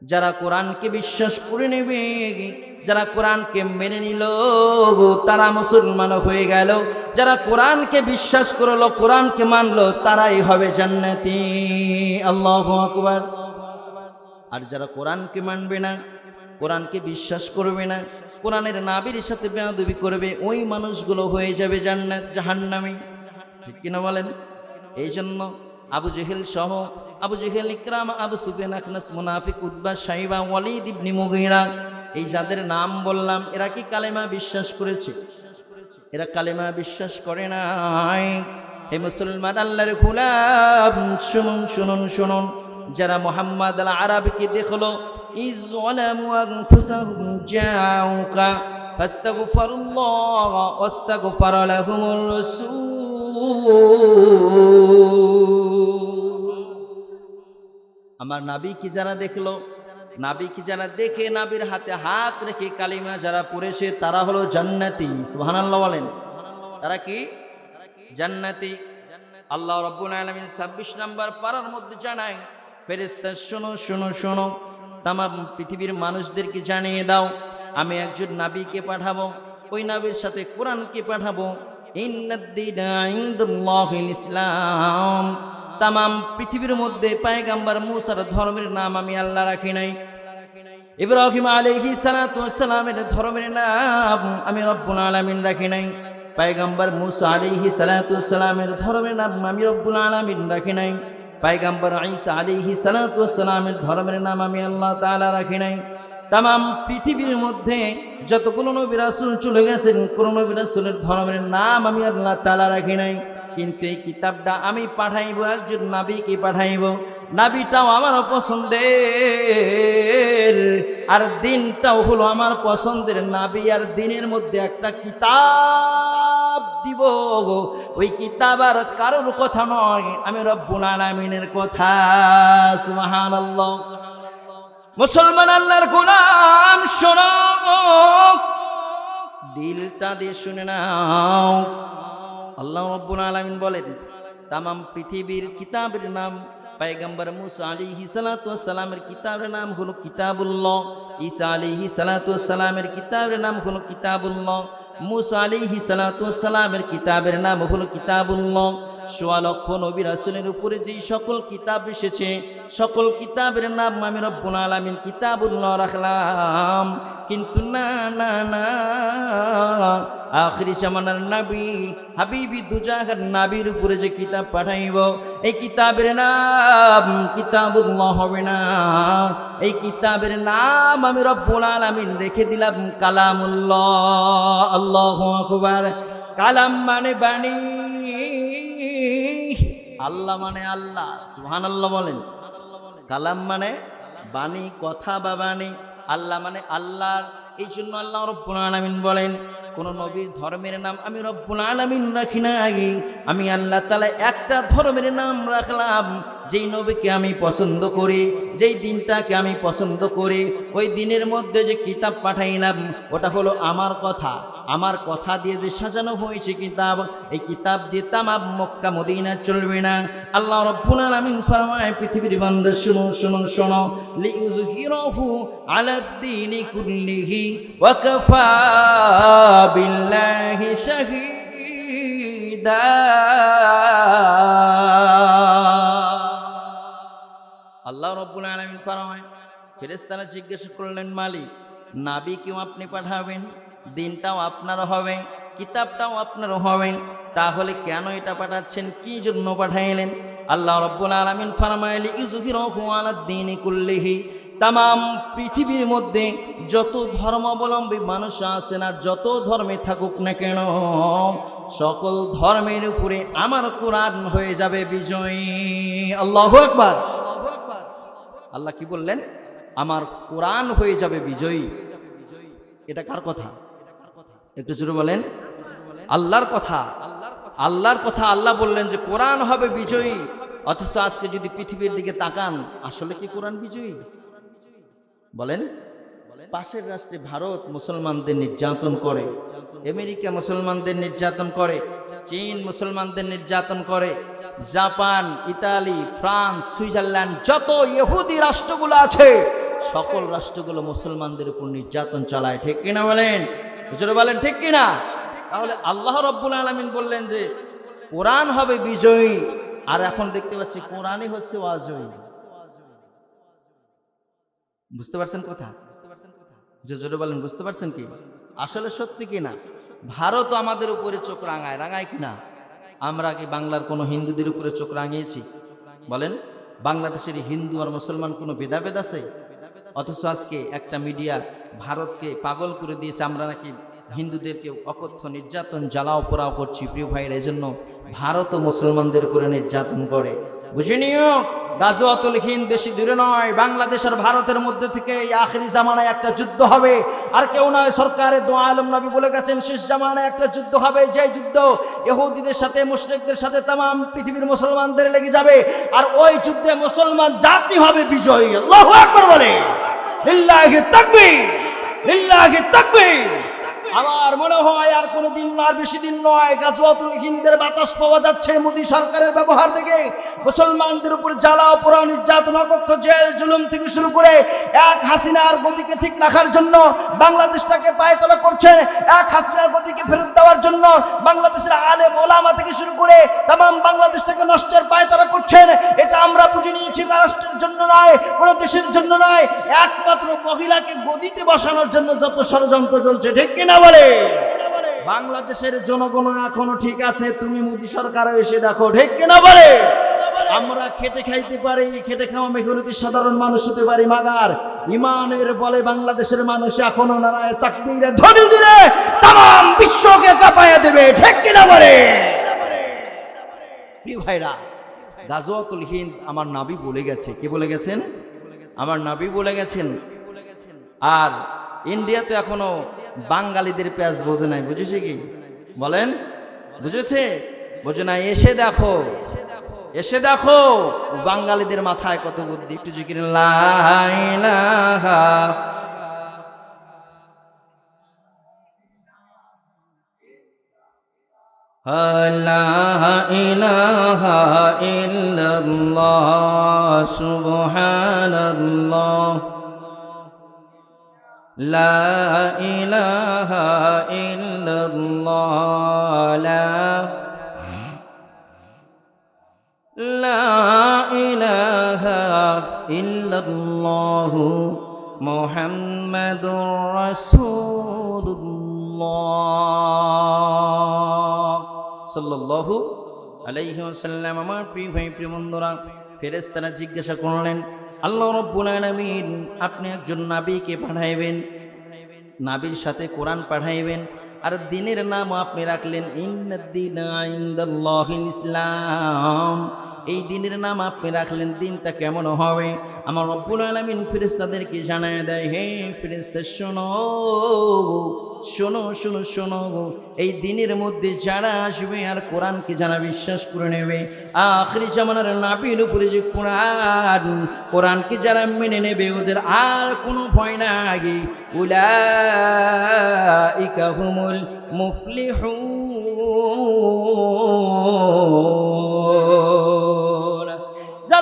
যারা কোরআনকে বিশ্বাস করে নেবে, যারা কোরআনকে মেনে নিল, তারা মুসলমান হয়ে গেল। যারা কোরআনকে বিশ্বাস করল, কোরআনকে মানলো, তারাই হবে জান্নাতি। আল্লাহ আকবার। আর যারা কোরআনকে মানবে না, কোরআনকে বিশ্বাস করবে না, কোরআনের নাবির সাথে বেয়াদবি করবে, ওই মানুষগুলো হয়ে যাবে জান্নাত, জাহান্নামি। ঠিক কিনা বলেন? এই জন্য আবু জেহেল সহ আবু জেহেল ইকরাম, আবু সুফেন আখনাস মুনাফিক উদ্বাস সাইবা ওয়ালিদ ইবনি মুগিরা, এই যাদের নাম বললাম, এরা কি কালেমা বিশ্বাস করেছে? এরা কালেমা বিশ্বাস করে নাই। হে মুসলমান, আল্লাহর গুলাম, শুনুন শুনুন শুনুন। যারা মোহাম্মদ আল আরবকে দেখল ইজলামু আনফুসাহুম জাউকা, ফাস্তাগফিরুল্লাহ, ওয়াস্তাগফার লাহুমুর রাসূল। আমার নাবি কি যারা দেখল? নাবি কি যারা দেখে নাবির হাতে হাত রেখে কালিমা যারা পড়েছে তারা হলো জান্নাতি, সুবহানাল্লাহ বলেন। তারা কি? জান্নাতি। আল্লাহ রব্বুল আলামিন 26 নাম্বার পারার মধ্যে জানায়, ফেরেশতা, শোনো শোনো শোনো তাম পৃথিবীর মানুষদেরকে জানিয়ে দাও, আমি একজন নাবিকে পাঠাবো, ওই নাবির সাথে কোরআনকে পাঠাবো ইসলাম। তাম পৃথিবীর মধ্যে পায়গাম্বার মুসার ধর্মের নাম আমি আল্লাহ রাখি নাই। ইব্রাহিম আলাইহি সালাতু সালামের ধর্মের নাম আমি রব্বুল আলামিন রাখি নাই। পায়গাম্বার মুসা আলাইহি সালাতু সালামের ধর্মের নাম আমি রব্বুল আলামিন রাখি নাই। পায়গাম্বার ঈসা আলাইহি সালাতু সালামের ধর্মের নাম আমি আল্লাহ তাআলা রাখি নাই। তাম পৃথিবীর মধ্যে যতগুলো নবী রাসূল চলে গেছেন, কোন নবী রাসূলের ধর্মের নাম আমি আল্লাহ তালা রাখি নাই। কিন্তু এই কিতাবটা আমি পাঠাইব, একজন নাবিকে পাঠাইব। নাবিটাও আমার পছন্দের, আর দিনটাও হলো আমার পছন্দের নাবি, আর দিনের মধ্যে একটা কিতাব দিব। ওই কিতাব আর কারোর কথা নয়, আমি রব্বুল আলামিনের কথা। সুবহানাল্লাহ। মুসলমান আল্লাহর গোলাম, শোনো। দিলটা দিয়ে শুনে নাও। আল্লাহ রব্বুল আলমিন বলেন, তামাম পৃথিবীর কিতাবের নাম পায়গাম্বার মুসা আলিহি সালামের কিতাবের নাম হলো কিতাবুল্লাহ, ঈসা আলিহি সালামের কিতাবের নাম হলো কিতাবুল্লাহ, মুসা আলিহি সালামের কিতাবের নাম হলো কিতাবুল্লাহ। সোয়া লক্ষ নবী রাসুলের উপরে যেই সকল কিতাব এসেছে, সকল কিতাবের নাম আমি রব্বুল আলামিন কিতাবুল্লাহ রাখলাম। কিন্তু না না না আখরি জামানার নাবি, হাবিবি দুজাহার নাবির উপরে যে কিতাব পাঠাইব, এই কিতাবের নাম কিতাবুল্লাহ হবে না। এই কিতাবের নাম আমি রব্বুল আলামিন রেখে দিলাম কালামুল্লাহ, আল্লাহ আকবার। কালাম মানে বাণী, আল্লাহ মানে আল্লাহ সুহান আল্লাহ বলেন। কালাম মানে বাণী, কথা বা বাণী, আল্লাহ মানে আল্লাহর এই জন্য আল্লাহ রব্বুল আলামিন বলেন কোন নবীর ধর্মের নাম আমি রব্বুল আলামিন রাখি না আগে আমি আল্লাহ তালা একটা ধর্মের নাম রাখলাম, যেই নবীকে আমি পছন্দ করি, যেই দিনটাকে আমি পছন্দ করি, ওই দিনের মধ্যে যে কিতাব পাঠাইলাম, ওটা হলো আমার কথা। আমার কথা দিয়ে যে সাজানো হয়েছে কিতাব, এই কিতাব দিয়ে তামাম মক্কা মদিনা চলবে না। আল্লাহ রব্বুল আলামিন ফরমায়, পৃথিবীর বান্দা, শুনো শুনো, শোনো। লিউযহিরাহু আলাদ-দীনি কুল্লিহি ওয়া কাফা বিল্লাহি শাহীদা। আল্লাহ রব্বুল আলামিন ফরমায়, ফেরেশতারা জিজ্ঞাসা করলেন, মালিক, নাবি কেউ আপনি পাঠাবেন? দিনটাও আপনার হবে, কিতাবটাও আপনার হবে। তাহলে কেন এটা পাঠাচ্ছেন? কি জন্য পাঠাইলেন? আল্লাহ রব্বুল আলামিন ফরমাইলি ইউজহিরাহু আলাদ-দীনি কুল্লিহি তাম পৃথিবীর মধ্যে যত ধর্মাবলম্বী মানুষ আছেন আর যত ধর্মে থাকুক না কেন, সকল ধর্মের উপরে আমার কোরআন হয়ে যাবে বিজয়ী। আল্লাহু আকবার। আল্লাহ কি বললেন? আমার কোরআন হয়ে যাবে বিজয়ী। এটা কার কথা? একটু জোরে বলেন। আল্লাহর কথা। আল্লাহর কথা আল্লাহ বললেন যে কোরআন হবে বিজয়ী। অথচ আজকে যদি পৃথিবীর দিকে তাকান, আসলে কি কোরআন বিজয়ী? বলেন। পাশের রাষ্ট্রে ভারত মুসলমানদের নির্যাতন করে, আমেরিকা মুসলমানদের নির্যাতন করে, চীন মুসলমানদের নির্যাতন করে, জাপান, ইতালি, ফ্রান্স, সুইজারল্যান্ড, যত ইহুদি রাষ্ট্রগুলো আছে, সকল রাষ্ট্রগুলো মুসলমানদের উপর নির্যাতন চালায়, ঠিক কিনা বলেন? হুজুরে বলেন, ঠিক কিনা? তাহলে আল্লাহ রব্বুল আলমিন বললেন যে, কোরআন হবে বিজয়ী, আর এখন দেখতে পাচ্ছি কোরআনই হচ্ছে অজয়ী বুঝতে পারছেন কথা? যে জোরে বলেন, বুঝতে পারছেন কি? আসলে সত্যি কি না? ভারত আমাদের উপরে চোখ রাঙায় রাঙায় কি না? আমরা কি বাংলার কোনো হিন্দুদের উপরে চোখ রাঙিয়েছি? বলেন, বাংলাদেশের হিন্দু আর মুসলমান কোনো ভেদাভেদ আছে? অথচ আজকে একটা মিডিয়া ভারতকে পাগল করে দিয়েছে, আমরা নাকি হিন্দুদেরকে অকথ্য নির্যাতন, জ্বালাও পোড়াও করছি, প্রিয় ভাইয়ের এই জন্য ভারতও মুসলমানদের করে নির্যাতন করে। বুঝে নিও, গাজওয়াতুল হিন্দ বেশি দূরে নয়, বাংলাদেশ আর ভারতের মধ্যে থেকে আখেরি জামানায় একটা যুদ্ধ হবে। আর কেউ নয় সরকারের দোয়া আলম নবী বলে গেছেন, শেষ জামানায় একটা যুদ্ধ হবে যে যুদ্ধ ইহুদিদের সাথে, মুশরিকদের সাথে তাম পৃথিবীর মুসলমানদের লেগে যাবে। আর ওই যুদ্ধে মুসলমান জাতি হবে বিজয়ী। বলে। লিল্লাহি তাকবীর লিল্লাহি তাকবীর। আমার মনে হয় আর কোনো দিন আর বেশি দিন নয়। গাজওয়াতুল হিন্দের বাতাস পাওয়া যাচ্ছে মোদী সরকারের ব্যবহার থেকে মুসলমানদের উপর জ্বালা অপরা নির্যাতন অকথ্য জেল, জুলুম থেকে শুরু করে এক হাসিনার গতিকে ঠিক রাখার জন্য বাংলাদেশটাকে পায়তলা করছেন। এক হাসিনার গতিকে ফেরত দেওয়ার জন্য বাংলাদেশের আলেম ওলামা থেকে শুরু করে তাম বাংলাদেশটাকে নষ্টের পায়তলা করছেন। এটা আমরা বুঝে নিয়েছি রাষ্ট্রের জন্য নয়, কোনো দেশের জন্য নয়। একমাত্র মহিলাকে গদিতে বসানোর জন্য যত ষড়যন্ত্র চলছে, ঠিক কিনা বলে। বাংলাদেশের জনগণ এখনও ঠিক আছে, তুমি মোদী সরকার এসে দেখো, ঠিক কিনা বলে? আমরা খেটে খাইতে পারি, খেটে খাওয়া মেঘনতি সাধারণ মানুষ হতে পারি, মাগার ইমানের বলে বাংলাদেশের মানুষ এখনও নারায় তাকবীরে ধ্বনি দিলে তাম বিশ্বকে কাঁপাইয়া দেবে, ঠিক কিনা বলে? ভাইরা, গাজওয়াতুল হিন্দ আমার নাবি বলে গেছে। কে বলে গেছেন? আমার নাবি বলে গেছেন। আর ইন্ডিয়া তো এখনও বাঙালিদের পেঁয়াজ বোঝে নাই, বুঝেছে কি? বলেন, বুঝেছে? বোঝে নাই, এসে দেখো এসে দেখো, বাঙালিদের মাথায় কত বুদ্ধি, একটু জিকির লাইলাহা আল্লাহ ইলাহা ইল্লাল্লাহ সুবহানাল্লাহ লা ইলাহা ইল্লাল্লাহ লা লা ইলাহা ইল্লাল্লাহ মুহাম্মাদুর রাসূলুল্লাহ সাল্লাল্লাহু আলাইহি ওয়াসাল্লাম আমার প্রিয় ভাই প্রিয় বন্ধুরা ফেরেশতারা জিজ্ঞাসা করলেন, আল্লাহ রব্বুল আলমিন, আপনি একজন নাবিকে পাঠাইবেন? নাবির সাথে কোরআন পাঠাইবেন। আর দিনের নাম আপনি রাখলেন ইন্দিন ইসলাম। এই দিনের নাম আপনি রাখলেন, দিনটা কেমন হবে? আমার রব্বুল আলামিন ফেরেশতাদেরকে জানায় দেয়, হে ফেরেশতা, শোনো শোনো শোনো শোনো এই দিনের মধ্যে যারা আসবে আর কোরআনকে যারা বিশ্বাস করে নেবে, আখরি জামানার নাবির উপরে যে কোরআন, কোরআনকে যারা মেনে নেবে, ওদের আর কোনো ভয় নাই উলাইকা হুমুল মুফলিহুন।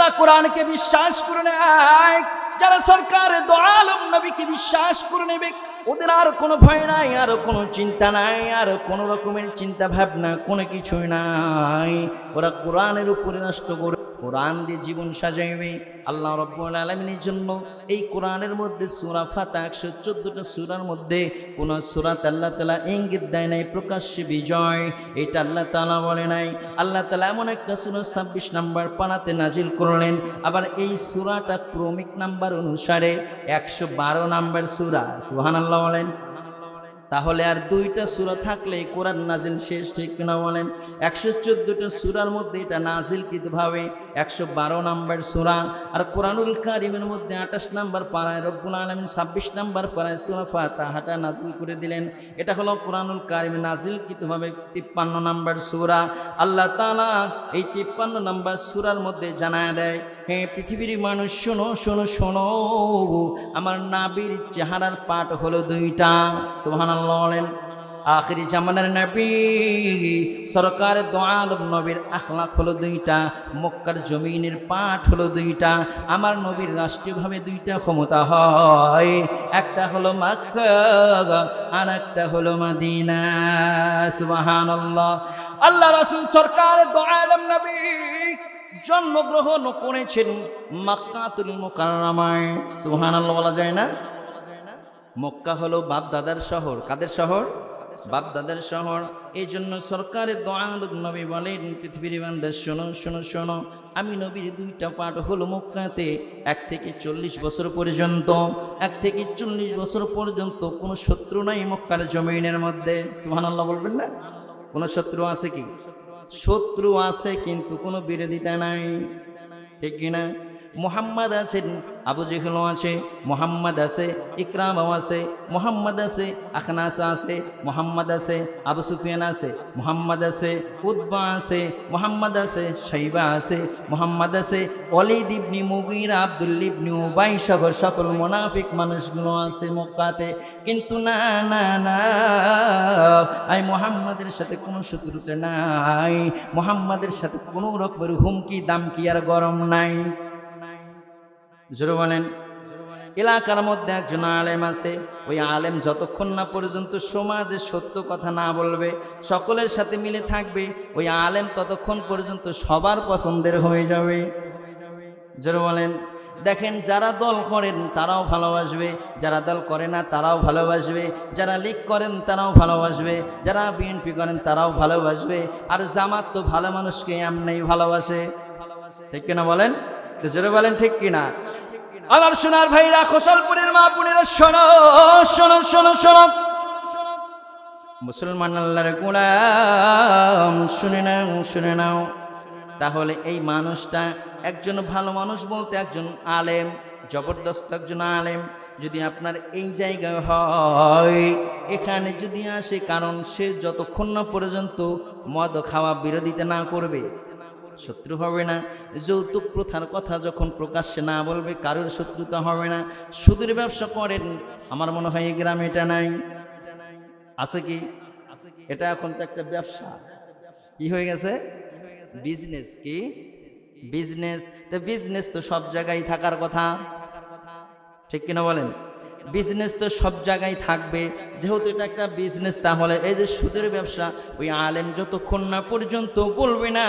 যারা কোরআনকে বিশ্বাস করে নেয়, যারা সরকার দোয়ালম নবীকে বিশ্বাস করে নেবে, ওদের আর কোনো ভয় নাই, আর কোনো চিন্তা নাই, আর কোনো রকমের চিন্তা ভাবনা কোনো কিছুই নাই। ওরা কোরআনের উপরে নষ্ট করে কোরআন দিয়ে জীবন সাজাইবে। আল্লাহ রব্বুল আলমিনের জন্য এই কোরআনের মধ্যে সুরা ফাতা একশো চোদ্দোটা সুরার মধ্যে কোন সুরাত আল্লাহ তালা ইঙ্গিত দেয় নাই, প্রকাশ্যে বিজয়। এটা আল্লাহ তালা বলে নাই। আল্লাহ তালা এমন একটা সুরা ছাব্বিশ নাম্বার পানাতে নাজিল করলেন। আবার এই সুরাটা ক্রমিক নাম্বার অনুসারে একশো বারো নাম্বার সুরা সুহান আল্লাহ বলেন। তাহলে আর দুইটা সুরা থাকলে কোরআন নাজিল শেষ, ঠিক কিনা বলেন? একশো চোদ্দোটা সুরার মধ্যে এটা নাজিল নাজিলকৃতভাবে একশো বারো নাম্বার সুরা। আর কোরআনুল কারিমের মধ্যে আঠাশ নাম্বার পাড়ায় রব্বুল আলমিন ছাব্বিশ নাম্বার পাড়ায় সুরা ফাতাহাটা নাজিল করে দিলেন। এটা হলো কোরআনুল কারিম নাজিলকৃতভাবে তিপ্পান্ন নাম্বার সুরা। আল্লাহ তালা এই তিপ্পান্ন নাম্বার সুরার মধ্যে জানায় দেয় হ্যাঁ পৃথিবীর মানুষ, শোনো শোনো শোনো। আমার নাবির চেহারার পাট হলো দুইটা। সোহান আখরি জামানার নবী, সরকার দোয়ালম নবীর আখলাখ হলো দুইটা, মক্কার জমিনের পাঠ হলো দুইটা, আমার নবীর রাষ্ট্রীয়ভাবে দুইটা ক্ষমতা হয়। একটা হলো মাক্কা, আর একটা হলো মাদিনা। সুবহানাল্লাহ। আল্লাহ রাসূল সরকার দোয়ালম নবী জন্মগ্রহণ করেছেন মাক্কাতুল মুকাররমায়। সুবহানাল্লাহ বলা যায় না? মক্কা হলো বাপ দাদার শহর। কাদের শহর? বাপ দাদার শহর। এই জন্য সরকারের দোয়ালুক নবী বলেন, পৃথিবীর বান্দার, শোনো শোনো শোনো, আমি নবীর দুইটা পাঠ হলো মক্কাতে এক থেকে চল্লিশ বছর পর্যন্ত, এক থেকে চল্লিশ বছর পর্যন্ত কোনো শত্রু নাই মক্কার জমিনের মধ্যে। সুহানাল্লাহ বলবেন না? কোনো শত্রু আছে কি? শত্রু আছে কিন্তু কোনো বিরোধিতা নাই। ঠিক কিনা? মোহাম্মদ আছেন আবু জেহলও আছে, মোহাম্মদ আছে, ইকরামও আছে, মোহাম্মদ আছে, আখনাসা আছে, মোহাম্মদ আছে, আবু সুফিয়ান আছে, মোহাম্মদ আছে উদ্বা আছে, মোহাম্মদ আছে, শৈবা আছে, মোহাম্মদ আছে অলিদ ইবনি মুগির, আব্দুল ইবনি উবাই সহ সকল মোনাফিক মানুষগুলো আছে মক্কাতে। কিন্তু না না না, আই মোহাম্মদের সাথে কোনো শত্রুতা নাই, মোহাম্মদের সাথে কোনো রকমের হুমকি দামকি আর গরম নাই। জোরে বলেন। এলাকার মধ্যে একজন আলেম আছে, ওই আলেম যতক্ষণ না পর্যন্ত সমাজে সত্য কথা না বলবে, সকলের সাথে মিলে থাকবে, ওই আলেম ততক্ষণ পর্যন্ত সবার পছন্দের হয়ে যাবে। জোরে বলেন। দেখেন, যারা দল করেন তারাও ভালোবাসবে, যারা দল করে না তারাও ভালোবাসবে, যারা লীগ করেন তারাও ভালোবাসবে, যারা বিএনপি করেন তারাও ভালোবাসবে, আর জামাত তো ভালো মানুষকে এমনি ভালোবাসে। ঠিক কিনা বলেন? জোরে বলেন, ঠিক কিনা? আমার সোনার ভাইরা, খোসলপুরের মা পুনেরা শোনো শোনো শোনো শোনো। মুসলমান আল্লাহর গোলাম, শুনে নাও শুনে নাও। তাহলে এই মানুষটা একজন ভালো মানুষ বলতে একজন আলেম, জবরদস্ত একজন আলেম। যদি আপনার এই জায়গায় হয়, এখানে যদি আসে, কারণ সে যতক্ষণ না পর্যন্ত মদ খাওয়া বিরোধিতা না করবে শত্রু হবে না। যৌতুক প্রথার কথা যখন প্রকাশ্যে না বলবে, কারোর শত্রুতা হবে না। সুদের ব্যবসা করেন, আমার মনে হয় এই গ্রামে এটা নাই। আছে কি? এটা এখন তো একটা ব্যবসা। কি হয়ে গেছে? বিজনেস কি? বিজনেস তো বিজনেস তো সব জায়গায় থাকার কথা। ঠিক কিনা বলেন? বিজনেস তো সব জায়গায় থাকবে। যেহেতু এটা একটা বিজনেস তাহলে এই যে সুদের ব্যবসা, ওই আলেম যতক্ষণ না পর্যন্ত বলবে না,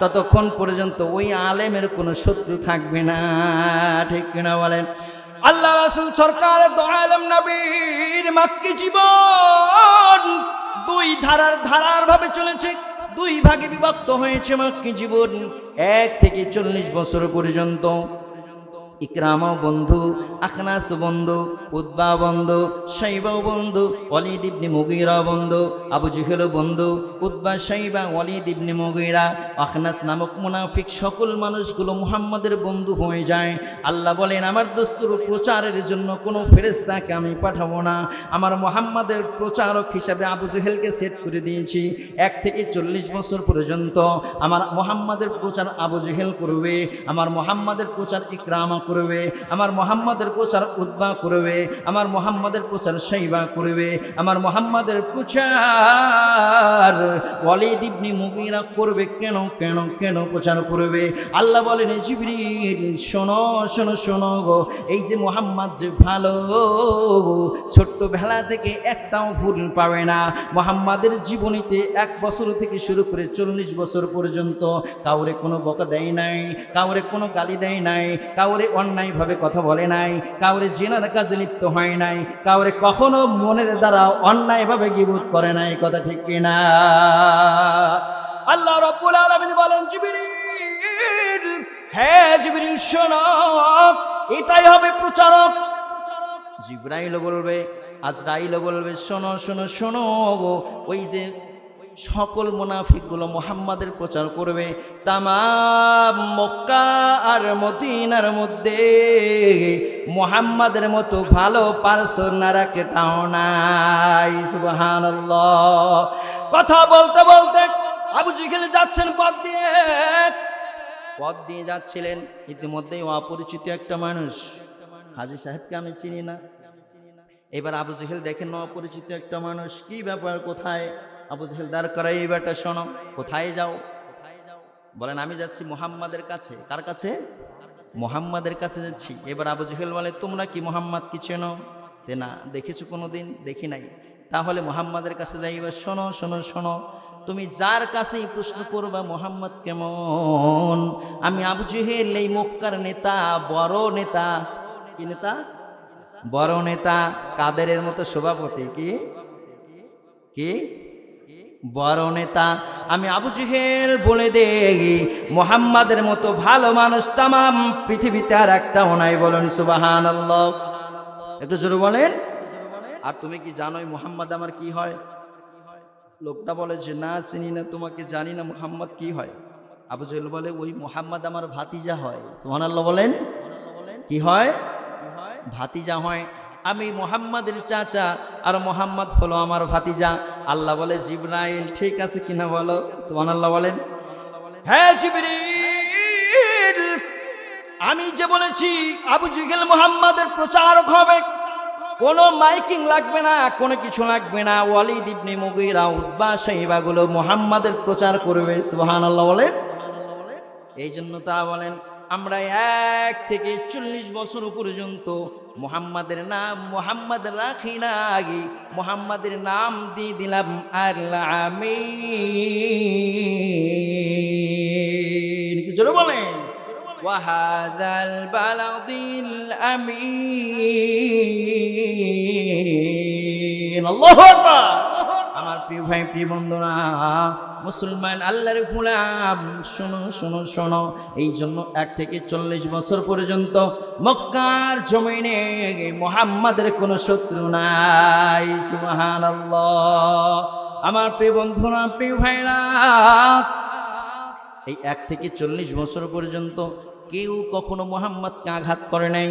ততক্ষণ পর্যন্ত ওই আলেমের কোনো শত্রু থাকবে না। ঠিক কিনা বলেন? আল্লাহ রাসুল সরকার নবীর মাক্কি জীবন দুই ধারার ধারার ভাবে চলেছে, দুই ভাগে বিভক্ত হয়েছে মাক্কি জীবন। এক থেকে চল্লিশ বছর পর্যন্ত ইকরামও বন্ধু আখনাস বন্ধু উদ্বা বন্ধু, সাইবাও বন্ধু অলিদ ইবনি মুগিরা বন্ধু, আবু জিহেল বন্ধু উদ্বা সাইবা অলিদ ইবনি মুগিরা, আখনাস নামক মুনাফিক সকল মানুষগুলো মুহাম্মাদের বন্ধু হয়ে যায়। আল্লাহ বলেন, আমার দোস্তুর প্রচারের জন্য কোনো ফেরেস্তাকে আমি পাঠাবো না। আমার মোহাম্মদের প্রচারক হিসাবে আবু জেহেলকে সেট করে দিয়েছি। এক থেকে চল্লিশ বছর পর্যন্ত আমার মোহাম্মদের প্রচার আবু জেহেল করবে। আমার মোহাম্মদের প্রচার ইকরামা আমার মোহাম্মদের প্রচার উদ্বা করবে, আমার মোহাম্মদের প্রচার সাইবা করবে, আমার মোহাম্মদের প্রচার ওয়ালিদ ইবনি মুগিরা করবে কেন কেন কেন প্রচার করবে? আল্লাহ বলেন জিবরিল, শোনো শোনো শোনো গো, এই যে মোহাম্মদ যে ভালো ছোট্ট বেলা থেকে একটাও ভুল পাবে না। মোহাম্মদের জীবনীতে এক বছর থেকে শুরু করে চল্লিশ বছর পর্যন্ত কাউরে কোনো বকা দেয় নাই, কাউরে কোনো গালি দেয় নাই, কাউরে অন্যায়ভাবে কথা বলে নাই, কাউরে জেনার কাজে লিপ্ত হয় নাই, কাউরে কখনো মনের দ্বারা অন্যায়ভাবে গিবুত করে নাই, কথা ঠিক কিনা? আল্লাহ রব্বুল আলামিন বলেন, জিবরিল হ্যাঁ জিবরিল, শোনো, এটাই হবে প্রচারক। জিব্রাইলও বলবে, আজরাইলও বলবে, শোনো শোনো শোনো ওই যে সকল মুনাফিকগুলো মোহাম্মদের প্রচার করবে। তামাম মক্কা আর মদিনার মধ্যে মোহাম্মাদের মতো ভালো পার্সোনারা কেটাও নাই, সুবহানাল্লাহ। কথা বলতে বলতে আবু জিখিল যাচ্ছেন পথ দিয়ে। পথ দিয়ে যাচ্ছিলেন, ইতিমধ্যেই অপরিচিত একটা মানুষ। হাজি সাহেবকে আমি চিনি না। এবার আবু জেহেল দেখেন অপরিচিত একটা মানুষ, কি ব্যাপার, কোথায়? আবু জেহেল, দাঁড় করাই ব্যাটা, শোনো, কোথায় যাও? বলেন, আমি যাচ্ছি মোহাম্মদের কাছে। কার কাছে? মোহাম্মদের কাছে যাচ্ছি। এবার আবু জেহেল বলে, তোমরা কি মোহাম্মদ কি চেনো তে না, দেখেছ কোনো দিন দেখি নাই। তাহলে মোহাম্মদের কাছে যাইবা? শোনো শোনো শোনো, তুমি যার কাছেই প্রশ্ন করবা, মোহাম্মদ কেমন? আমি আবু জেহেল, এই মক্কার নেতা, বড় নেতা। কি নেতা? বড় নেতা, কাদেরের মতো সভাপতি কি? কি? বড় নেতা আমি আবু জেহেল বলে দেই, মোহাম্মদের মতো ভালো মানুষ তামাম পৃথিবীতে আর একটাও নাই বলুন সুবাহান একটু জোরে বলেন। আর তুমি কি জানোই মোহাম্মদ আমার কি হয়? লোকটা বলে যে, না, চিনি না, তোমাকে জানি না মোহাম্মদ কি হয়? আবু জেহেল বলে, ওই মোহাম্মদ আমার ভাতিজা হয়। সুবহানাল্লাহ বলেন। কি হয়? ভাতিজা হয়। আমি মোহাম্মদের চাচা আর মোহাম্মদ হলো আমার ভাতিজা। আল্লাহ বলে, জিব্রাইল, ঠিক আছে কিনা বলো? সুবহানাল্লাহ বলেন। হ্যাঁ জিবরিল আমি যে বলেছি, আবু জিগেল মোহাম্মদের প্রচারক হবে। কোনো মাইকিং লাগবে না, কোনো কিছু লাগবে না। ওয়ালিদ ইবনে মুগিরা উদ্বা সাহিবাগুলো মোহাম্মদের প্রচার করবে, সুবহানাল্লাহ বলেন। এই জন্য তা বলেন আমরা এক থেকে চল্লিশ বছর পর্যন্ত মোহাম্মদের নাম মোহাম্মদ রাখি না আগে মোহাম্মদের নাম দিয়ে দিলাম আল্লাহ আমিন কি জোরে বলেন وهذا البلد الأمين الله أكبر আমার প্রিয় ভাই, প্রিয় বন্ধুরা, মুসলমান আল্লাহর ফুলাম শোনো শোনো শোনো, এই জন্য এক থেকে চল্লিশ বছর পর্যন্ত মক্কার জমিনে মোহাম্মদের কোনো শত্রু নাই সুবাহান আমার প্রিয় বন্ধুরা, প্রিয় ভাইরা, এই এক থেকে চল্লিশ বছর পর্যন্ত কেউ কখনো মোহাম্মদকে আঘাত করে নাই।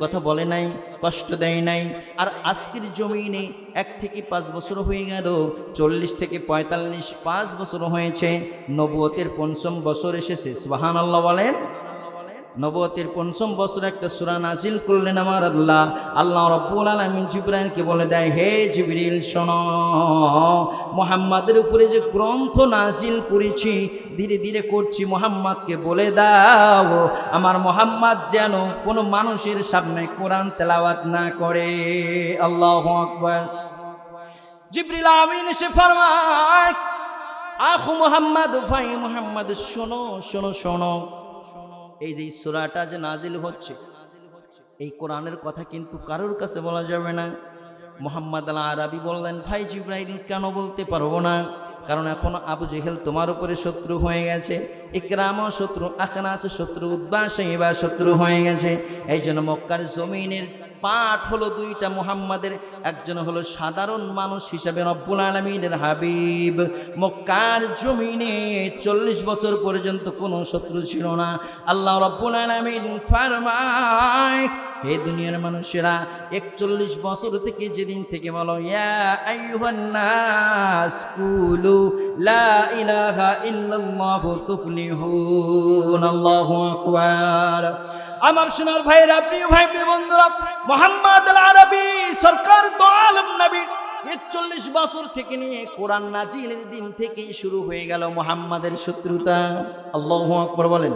কথা বলে নাই, কষ্ট দেয় নাই। আর আজকের জমিনে এক থেকে পাঁচ বছর হয়ে গেল, চল্লিশ থেকে পঁয়তাল্লিশ পাঁচ বছর হয়েছে, নবুয়তের পঞ্চম বছর এসেছে। সুবাহান আল্লাহ বলেন। নবতের পঞ্চম বছর একটা সুরা নাজিল করলেন আমার আল্লাহ। আল্লাহ রব্বুল আলমিন জিব্রাইলকে বলে দেয়, হে জিবরিল, শোন। মোহাম্মদের উপরে যে গ্রন্থ নাজিল করেছি, ধীরে ধীরে করছি। মোহাম্মদকে বলে দাও, আমার মোহাম্মদ যেন কোনো মানুষের সামনে কোরআন তেলাওয়াত না করে। আল্লাহ আকবর। জিবরিল আমিন সে ফরমায়, আখু মোহাম্মদ ভাই মোহাম্মদ, শোনো শোনো শোনো। এই যে সুরাটা যে নাজিল হচ্ছে, এই কোরআনের কথা কিন্তু কারোর কাছে বলা যাবে না। মোহাম্মদ আল আরবি বললেন, ভাই জিব্রাইল কেন বলতে পারব না? কারণ এখন আবু জেহেল তোমার উপরে শত্রু হয়ে গেছে। ইকরামও শত্রু আখনাস শত্রু উদ্বাস শত্রু হয়ে গেছে। এই জন্য মক্কার জমিনের পাঠ হলো দুইটা মুহাম্মাদের, একজন হলো সাধারণ মানুষ হিসাবে রব্বুল আলমিনের হাবিব। মক্কার জমিনে চল্লিশ বছর পর্যন্ত কোনো শত্রু ছিল না। আল্লাহ রব্বুল আলমিন ফারমায়, হে দুনিয়ার মানুষেরা, একচল্লিশ বছর থেকে যেদিন থেকে বলো, ইয়া আমার সোনার ভাইরা প্রিয় ভাই, প্রিয় বন্ধুরা, মোহাম্মদ আরবি সরকার দল নবী। একচল্লিশ বছর থেকে নিয়ে কোরআন নাজিলের দিন থেকেই শুরু হয়ে গেল মোহাম্মদের শত্রুতা। আল্লাহ আকবর বলেন।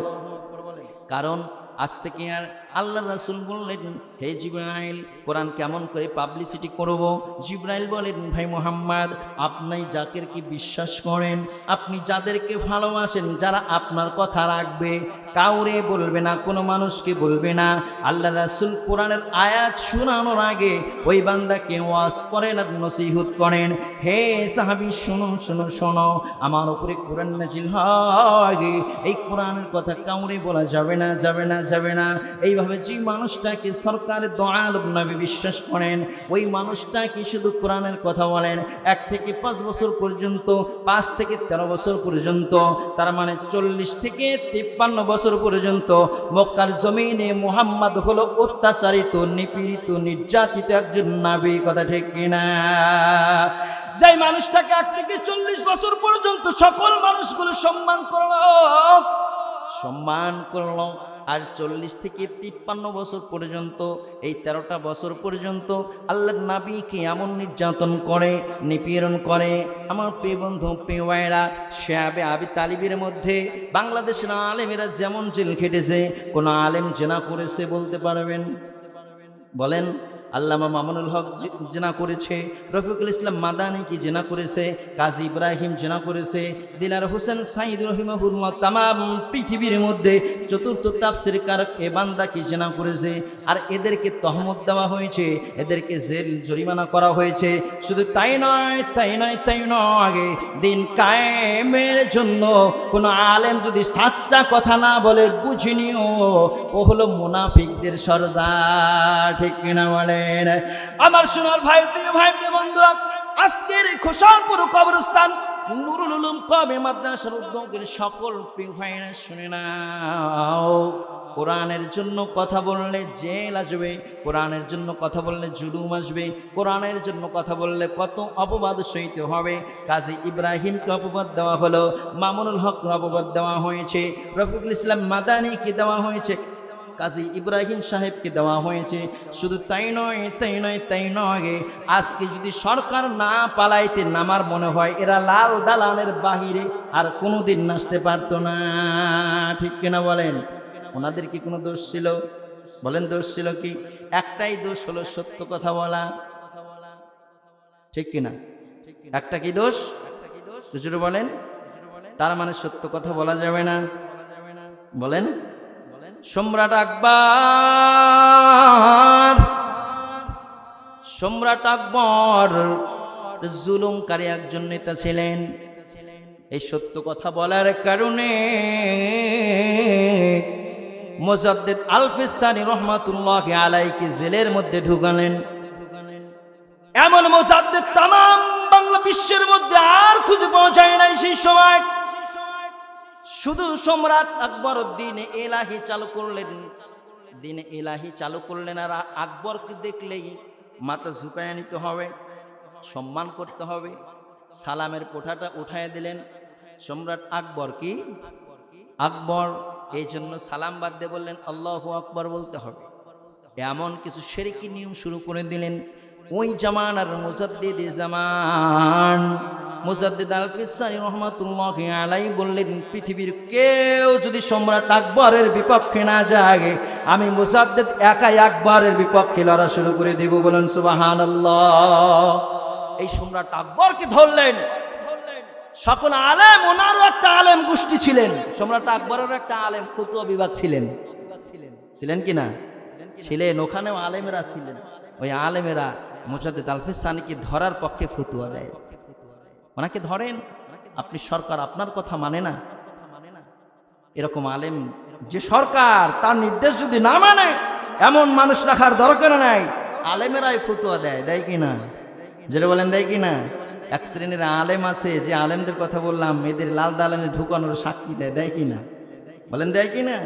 কারণ আজ থেকে আর আল্লাহ রাসুল বললেন, হে জিব্রাইল, কোরআন কেমন করে পাবলিসিটি করব? জিব্রাইল বলেন, ভাই মোহাম্মদ, আপনি যাদেরকে বিশ্বাস করেন, আপনি যাদেরকে ভালোবাসেন, যারা আপনার কথা রাখবে, কাউরে বলবে না, কোনো মানুষকে বলবে না। আল্লাহ রাসুল কোরআনের আয়াত শোনানোর আগে ওই বান্দাকে ওয়াজ করেন আর নসিহত করেন, হে সাহাবি, শোনো শোনো শোনো, আমার উপরে কোরআন নাজিল হয়, এই কোরআনের কথা কাউরে বলা যাবে না যাবে না যাবে না। এইভাবে যে মানুষটাকে সরকারের দয়াল নবী বিশ্বাস করেন, ওই মানুষটাকে শুধু কোরআনের কথা বলেন। এক থেকে পাঁচ বছর পর্যন্ত, পাঁচ থেকে তেরো বছর পর্যন্ত, তার মানে চল্লিশ থেকে তিপ্পান্ন বছর পর্যন্ত মক্কার জমিনে মোহাম্মদ হলো অত্যাচারিত, নিপীড়িত, নির্যাতিত একজন নাবি, কথা ঠিক কিনা? যাই মানুষটাকে এক থেকে চল্লিশ বছর পর্যন্ত সকল মানুষগুলো সম্মান করল সম্মান করল। আর চল্লিশ থেকে তিপ্পান্ন বছর পর্যন্ত, এই তেরোটা বছর পর্যন্ত আল্লাহ নাবিকে এমন নির্যাতন করে, নিপীড়ন করে। আমার প্রিয় বন্ধু, প্রিয় ভাইয়েরা, শেয়াবে আবি তালিবের মধ্যে বাংলাদেশের আলেমেরা যেমন জেল খেটেছে, কোনো আলেম জেনা করেছে বলতে পারবেন? বলেন আল্লামা মামুনুল হক জেনা করেছে, রফিকুল ইসলাম মাদানি কি জেনা করেছে, কাজী ইব্রাহিম জেনা করেছে দিলার হোসেন সাইদ রহিমাহুল্লাহ তামাম পৃথিবীর মধ্যে চতুর্থ তাফসির কারক এ বান্দা কি জেনা করেছে, আর এদেরকে তহমত দেওয়া হয়েছে, এদেরকে জেল জরিমানা করা হয়েছে, শুধু তাই নয় তাই নয় তাই নয় দিন কায়েমের জন্য কোনো আলেম যদি সাচ্চা কথা না বলে বুঝিনিও ও হলো মুনাফিকদের সর্দার, ঠিক কিনা বলেন আমার সোনার ভাই, প্রিয় ভাই, প্রিয় বন্ধুরা আজকের এই কবরস্থান নুরুল উলুম কবে মাদ্রাসার উদ্যোগের সকল প্রিয় ভাইরা শুনে নাও। কোরআনের জন্য কথা বললে জেল আসবে, কোরআনের জন্য কথা বললে জুলুম আসবে, কোরআনের জন্য কথা বললে কত অপবাদ সইতে হবে। কাজী ইব্রাহিমকে অপবাদ দেওয়া হলো, মামুনুল হক অপবাদ দেওয়া হয়েছে, রফিকুল ইসলাম মাদানিকে দেওয়া হয়েছে কাজী ইব্রাহিম সাহেবকে দেওয়া হয়েছে। শুধু তাই নয় তাই নয় তাই নয়। আজকে যদি সরকার না পালাইতে নামার মনে হয়, এরা লাল দালানের বাহিরে আর কোনোদিন নাচতে পারতো না। ঠিক কিনা বলেন? ওনাদের কি কোনো দোষ ছিল? বলেন দোষ ছিল কি? একটাই দোষ হলো সত্য কথা বলা। ঠিক কিনা? একটা কি দোষ? দুজনে বলেন, তার মানে সত্য কথা বলা যাবে না। বলেন সম্রাট আকবর সম্রাট আকবর জুলুমকারী একজন নেতা ছিলেন। এই সত্য কথা বলার কারণে মোজাদ্দেদ আলফিসানি রহমাতুল্লাহ আলাইকে জেলের মধ্যে ঢুকালেন। এমন মোজাদ্দেদ তাম বাংলা বিশ্বের মধ্যে আর খুঁজে শুধু সম্রাট আকবর দিনে এলাহি চালু করলেন। দিনে এলাহি চালু করলেন আর আকবরকে দেখলেই মাথা ঝুঁকায় নিতে হবে, সম্মান করতে হবে। সালামের কোঠাটা উঠায় দিলেন। সম্রাট আকবর কি? আকবর এই জন্য সালাম বাদ দিয়ে বললেন, আল্লাহ আকবর বলতে হবে। এমন কিছু শেরিকি নিয়ম শুরু করে দিলেন। ওই জামানার মুজাদ্দিদ জামান মুজাদ্দিদ আলফিসানি রহমাতুল্লাহ আলাই বললেন, পৃথিবীর কেউ যদি সম্রাট আকবরের বিপক্ষে না যায়, আমি মুজাদ্দিদ একাই আকবরের বিপক্ষে লড়া শুরু করে দেব। বলেন সুবাহান এই সম্রাট আকবরকে ধরলেন। সকল আলেম, ওনারও একটা আলেম গোষ্ঠী ছিলেন। সম্রাট আকবরেরও একটা আলেম ফতুয়া বিভাগ ছিলেন। ছিলেন কি না? ছিলেন, ওখানেও আলেমেরা ছিলেন। ওই আলেমেরা মোজাদ্দেদ আলফিস সানিকে ধরার পক্ষে ফতুয়া দেয়। ওনাকে ধরেন, আপনি সরকার আপনার কথা মানে না। এরকম আলেম, যে সরকার তার নির্দেশ যদি না মানে এমন মানুষ রাখার দরকার নাই। আলেমেরাই ফতুয়া দেয় দেয় কি না? যেটা বলেন, দেয় কি না? এক শ্রেণির আলেম আছে, যে আলেমদের কথা বললাম এদের লাল দালানে ঢুকানোর সাক্ষী দেয় দেয় কি না? বলেন, দেয় কি না?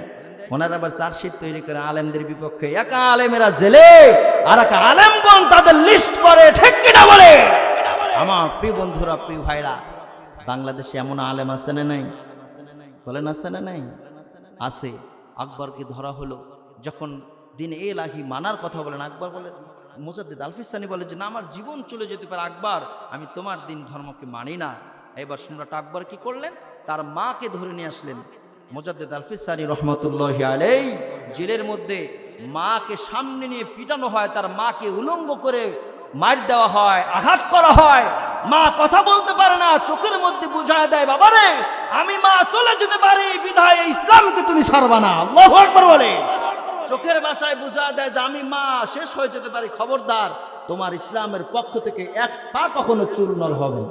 ওনারা আবার চার্জশিট তৈরি করে আলেমদের বিপক্ষে। একা আলেমেরা জেলে, আর এক আলেমগণ তাদের লিস্ট করে, ঠিক কিনা বলে? আমার প্রিয় বন্ধুরা, প্রিয় ভাইরা, বাংলাদেশে এমন আলেম আছে না নাই? বলেন আছে না নাই? আছে। আকবরকে ধরা হলো যখন দিন এ লাহি মানার কথা বলেন, আকবর বলে, মুজাদ্দিদ আলফিসানি বলে যে, না, আমার জীবন চলে যেতে পারে, আকবর, আমি তোমার দিন ধর্মকে মানি না। এবার সম্রাট আকবর কি করলেন? তার মাকে ধরে নিয়ে আসলেন। মোজাদ্দেদ আলফিসানি রহমতুল্লাহ আলাই জেলের মধ্যে মাকে সামনে নিয়ে পিটানো হয়, তার মাকে উলঙ্গ করে মার দেওয়া হয়, আঘাত করা হয়। মা কথা বলতে পারে না, চোখের মধ্যে বুঝায় দেয় বাবা রে আমি মা, চলে যেতে পারি, বিধায় ইসলামকে তুমি ছাড়বা না। একবার বলে। চোখের বাসায় বুঝা দেয় যে, আমি মা, শেষ হয়ে যেতে পারি, খবরদার। তোমার ইসলামের পক্ষ থেকে এক পা কখনো চূর্ণর হবে।